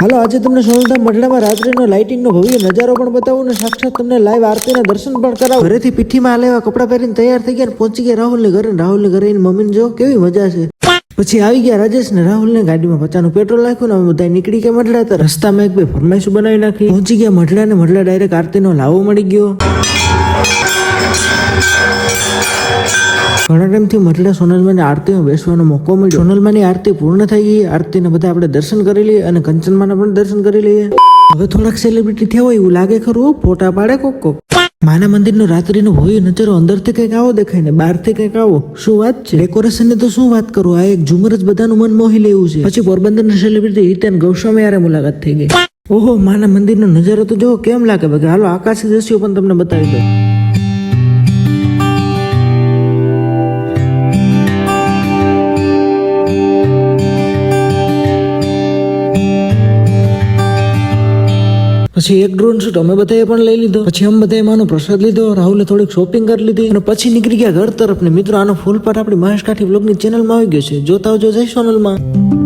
હાલો, આજે તમને સોનલધામ મઢડામાં રાત્રિનો લાઇટિંગનો ભવ્ય નજારો પણ બતાવું ને સાક્ષાત તમને લાઈવ આરતીના દર્શન પણ કરાવું. ઘરેથી પીઠીમાં આલેવા કપડાં પહેરીને તૈયાર થઈ ગયા પહોંચી ગયા રાહુલને ઘરે. રાહુલને ઘરે મમ્મીને જો કેવી મજા છે. પછી આવી ગયા રાજેશ ને રાહુલ ને ગાડીમાં પચાનું પેટ્રોલ નાખ્યું ને અમે બધા નીકળી ગયા મઢડા રસ્તામાં એક બે ફરમાઈશું બનાવી નાખી. પહોંચી ગયા મઢડા ને મઢડા ડાયરેક્ટ આરતીનો લાવો મળી ગયો. ઘણા ટાઈમથી મઢડા સોનલમાની આરતીમાં બેસવાનો મોકો મળ્યો. સોનલમાની આરતી પૂર્ણ થઈ ગઈ. આરતીને બધા આપણે દર્શન કરી લઈએ અને કંચનમાના પણ દર્શન કરી લઈએ. હવે થોડાક સેલિબ્રિટી થયા હોય એવું લાગે ખરું. ફોટા પાડે કોક કોક. માના મંદિરનો રાત્રિનો ભવ્ય નજારો અંદરથી કંઈક આવો દેખાય ને બહારથી કંઈક આવો. શું વાત છે? ડેકોરેશનની તો શું વાત કરું? આ એક ઝુમર જ બધાનું મન મોહી લેવું છે. પછી પોરબંદરના સેલિબ્રિટી હિતેન ગૌસ્વામી યારે મુલાકાત થઈ ગઈ. ઓહો, માના મંદિરનો નજારો તો જો કેમ લાગે? બાકી હાલો આકાશી દ્રશ્યો પણ તમને બતાવી દઉં. પછી એક ડ્રોન શૂટ અમે બધાએ પણ લઈ લીધો. પછી અમે બધાએ માનો પ્રસાદ લીધો, રાહુલે થોડીક શોપિંગ કરી લીધી અને પછી નીકળી ગયા ઘર તરફ ને મિત્રો, આનો ફૂલ પાઠ આપણી મહેશ કાઠી બ્લોગની ચેનલમાં આવી ગયો છે. જોતા આવજો જય સોનલમાં.